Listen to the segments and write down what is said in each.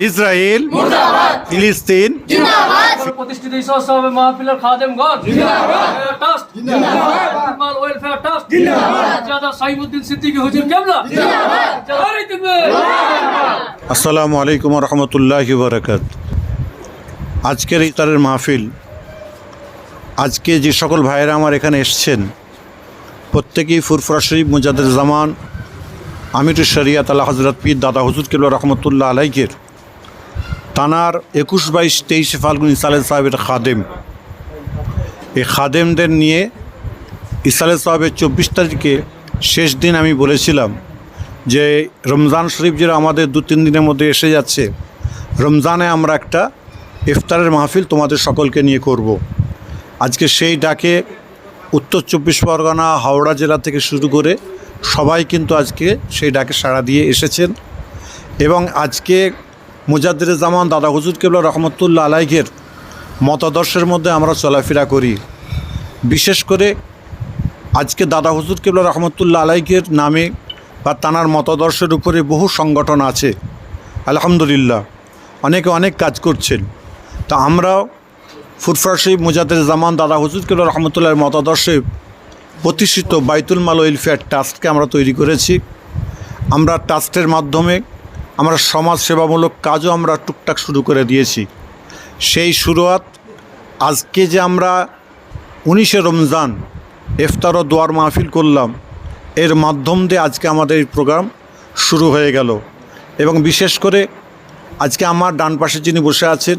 Israel ফিলিস্তিন প্রতিষ্ঠিত ইসলাম মাহফিলের খাদেমগণ ট্রাস্ট ইকবাল ওয়েলফেয়ার ট্রাস্ট জাদা সাইমুদ্দিন সিদ্দিকী হুজুর কেবলা জারি দেখবে আসসালামু আলাইকুম রহমতুল্লাহ বরকাত আজকের ইফতারের মাহফিল আজকে যে সকল ভাইয়েরা আমার এখানে এসছেন প্রত্যেকেই ফুরফুরা শরীফ মুজাদের জামান আমিরুল শরিয়াত আল্লাহ হজরত পীর দাদা হুজুর কেবলা রহমতুল্লাহ আলাইকের তানার একুশ বাইশ তেইশে ফাল্গুন ইসালে সাহেবের খাদেম এই খাদেমদের নিয়ে ইসালে সাহেবের চব্বিশ তারিখে শেষ দিন আমি বলেছিলাম যে রমজান শরীফ যেটা আমাদের দু তিন দিনের মধ্যে এসে যাচ্ছে, রমজানে আমরা একটা ইফতারের মাহফিল তোমাদের সকলকে নিয়ে করব। আজকে সেই ডাকে উত্তর চব্বিশ পরগনা, হাওড়া জেলা থেকে শুরু করে সবাই কিন্তু আজকে সেই ডাকে সাড়া দিয়ে এসেছেন এবং আজকে মুজাদ্দির জামান দাদা হুজুর কেবলা রহমতুল্লাহ আলাইকের মতাদর্শের মধ্যে আমরা চলাফেরা করি। বিশেষ করে আজকে দাদা হুজুর কেবলা রহমতুল্লাহ আলাইকের নামে বা তানার মতাদর্শের উপরে বহু সংগঠন আছে। আলহামদুলিল্লাহ, অনেকে অনেক কাজ করছেন। তা আমরাও ফুরফরাশি মুজাদের জামান দাদা হুজুর কেবলা রহমতুল্লাহর মতাদর্শে প্রতিষ্ঠিত বাইতুল মাল ওয়েলফেয়ার ট্রাস্টকে আমরা তৈরি করেছি। আমরা ট্রাস্টের মাধ্যমে আমরা সমাজ সেবামূলক কাজও আমরা টুকটাক শুরু করে দিয়েছি। সেই শুরুয়াত, আজকে যে আমরা উনিশে রমজান ইফতার ও দোয়ার মাহফিল করলাম, এর মাধ্যম দিয়ে আজকে আমাদের এই প্রোগ্রাম শুরু হয়ে গেল। এবং বিশেষ করে আজকে আমার ডান পাশে যিনি বসে আছেন,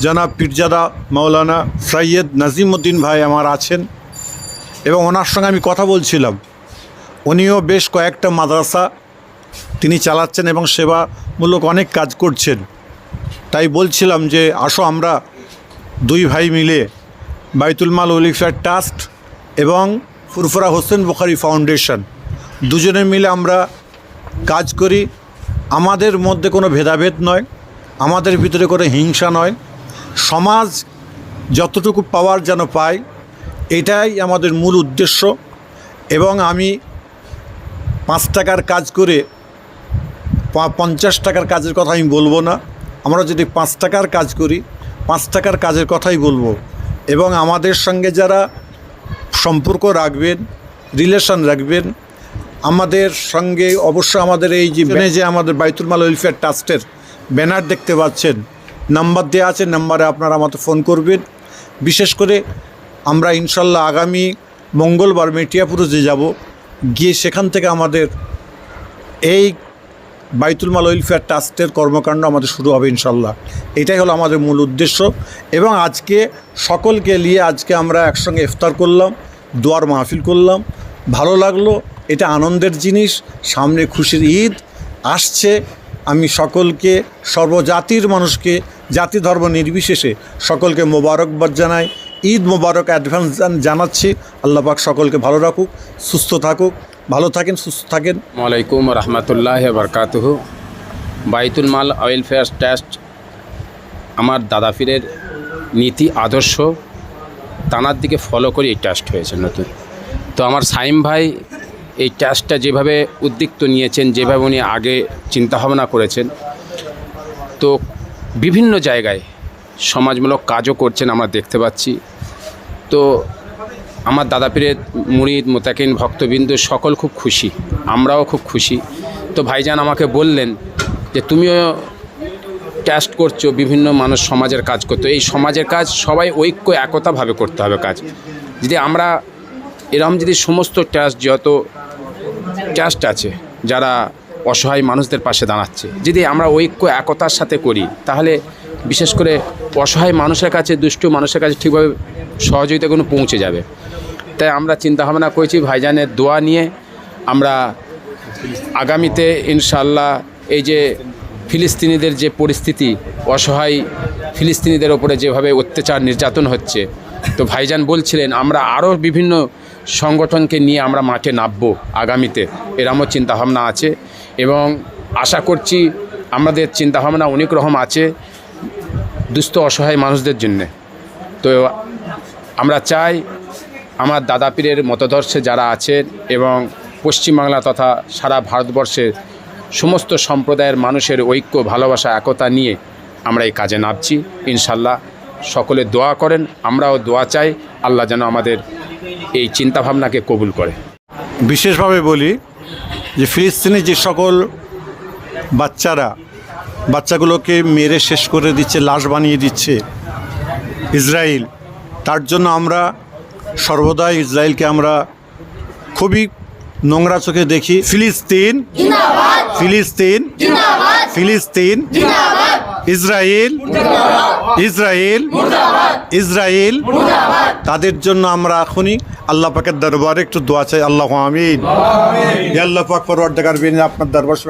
জনাব পীরজাদা মাওলানা সৈয়দ নাজিমুদ্দিন ভাই আমার আছেন। এবং ওনার সঙ্গে আমি কথা বলছিলাম। উনিও বেশ কয়েকটা মাদ্রাসা তিনি চালাচ্ছেন এবং সেবামূলক অনেক কাজ করছেন। তাই বলছিলাম যে, আসো আমরা দুই ভাই মিলে বাইতুল মাল ওলিফেয়ার ট্রাস্ট এবং ফুরফুরা হোসেন বুখারি ফাউন্ডেশন দুজনে মিলে আমরা কাজ করি। আমাদের মধ্যে কোনো ভেদাভেদ নয়, আমাদের ভিতরে কোনো হিংসা নয়। সমাজ যতটুকু পাওয়ার যেন পায়, এটাই আমাদের মূল উদ্দেশ্য এবং আমি পাঁচ টাকার কাজ করে পঞ্চাশ টাকার কাজের কথা আমি বলব না। আমরা যদি পাঁচ টাকার কাজ করি, পাঁচ টাকার কাজের কথাই বলব। এবং আমাদের সঙ্গে যারা সম্পর্ক রাখবেন রিলেশন রাখবেন, আমাদের সঙ্গে অবশ্য আমাদের এই যে যে আমাদের বাইতুল মাল ওয়েলফেয়ার ট্রাস্টের ব্যানার দেখতে পাচ্ছেন, নাম্বার দেওয়া আছে, নাম্বারে আপনারা আমাকে ফোন করবেন। বিশেষ করে আমরা ইনশাল্লাহ আগামী মঙ্গলবার মেটিয়াপুরে যে যাব, গিয়ে সেখান থেকে আমাদের এই বাইতুল মাল ওয়েলফেয়ার ট্রাস্টের কর্মকাণ্ড আমাদের শুরু হবে ইনশাল্লাহ। এটাই হলো আমাদের মূল উদ্দেশ্য এবং আজকে সকলকে নিয়ে আজকে আমরা একসঙ্গে ইফতার করলাম, দোয়ার মাহফিল করলাম। ভালো লাগল, এটা আনন্দের জিনিস, সামনে খুশির ঈদ আসছে। আমি সকলকে, সর্বজাতির মানুষকে, জাতি ধর্ম নির্বিশেষে সকলকে মোবারকবাদ জানাই। ঈদ মোবারক অ্যাডভান্স জান- জানাচ্ছি। আল্লাহ পাক সকলকে ভালো রাখুক, সুস্থ থাকুক। ভালো থাকেন, সুস্থ থাকেন। ওয়ালাইকুম রহমতুল্লাহ বরকাতুহ। বাইতুল মাল ওয়েলফেয়ার ট্রাস্ট, আমার দাদা পীরের নীতি, আদর্শ, তানার দিকে ফলো করে, এই ট্রাস্ট হয়েছে নতুন। তো আমার সাইম ভাই এই ট্রাস্টটা যেভাবে উদ্যুক্ত নিয়েছেন, যেভাবে উনি আগে চিন্তাভাবনা করেছেন, তো বিভিন্ন জায়গায় সমাজমূলক কাজও করছেন, আমরা দেখতে পাচ্ছি। তো আমার দাদা পীরের মোতাকিন, ভক্তবিন্দু সকল খুব খুশি, আমরাও খুব খুশি। তো ভাইজান আমাকে বললেন যে, তুমিও ট্যাস্ট করছ, বিভিন্ন মানুষ সমাজের কাজ করতো। এই সমাজের কাজ সবাই ঐক্য, একতাভাবে করতে হবে কাজ। যদি আমরা এরকম যদি সমস্ত ট্যাস্ট, যত ট্যাস্ট আছে, যারা অসহায় মানুষদের পাশে দাঁড়াচ্ছে, যদি আমরা ঐক্য, একতার সাথে করি, তাহলে বিশেষ করে অসহায় মানুষের কাছে, দুষ্টু মানুষের কাছে ঠিকভাবে সহযোগিতা কোনো পৌঁছে যাবে। তাই আমরা চিন্তা ভাবনা করেছি, ভাইজানের দোয়া নিয়ে আমরা আগামীতে ইনশাল্লাহ এই যে ফিলিস্তিনিদের যে পরিস্থিতি, অসহায় ফিলিস্তিনিদের ওপরে যেভাবে অত্যাচার নির্যাতন হচ্ছে, তো ভাইজান বলছিলেন, আমরা আরও বিভিন্ন সংগঠনকে নিয়ে আমরা মাঠে নামবো আগামীতে। এরমও চিন্তাভাবনা আছে এবং আশা করছি আমাদের চিন্তাভাবনা অনেক রকম আছে। দুস্থ অসহায় মানুষদের জন্যে। তো আমরা চাই আমার দাদা পীরের মতদর্শে যারা আছেন এবং পশ্চিমবাংলা তথা সারা ভারতবর্ষের সমস্ত সম্প্রদায়ের মানুষের ঐক্য, ভালোবাসা, একতা নিয়ে আমরা এই কাজে নামছি। ইনশাল্লাহ সকলে দোয়া করেন, আমরাও দোয়া চাই, আল্লাহ যেন আমাদের এই চিন্তাভাবনাকে কবুল করে। বিশেষভাবে বলি যে ফিলিস্তিনে যে সকল বাচ্চারা বাচ্চাগুলোকে মেরে শেষ করে দিচ্ছে লাশ বানিয়ে দিচ্ছে ইসরায়েল। তার জন্য আমরা সর্বদাই ইসরায়েলকে আমরা খুবই নোংরা চোখে দেখি। ফিলিস্তিন ফিলিস্তিন ফিলিস্তিন ইসরায়েল ইসরায়েল ইসরায়েল। তাদের জন্য আমরা এখনই আল্লাহ পাকের দরবারে একটু দোয়া চাই। আল্লাহ আমিন। আল্লাহ পাক পরওয়ারদিগার বিন আপনার দরবার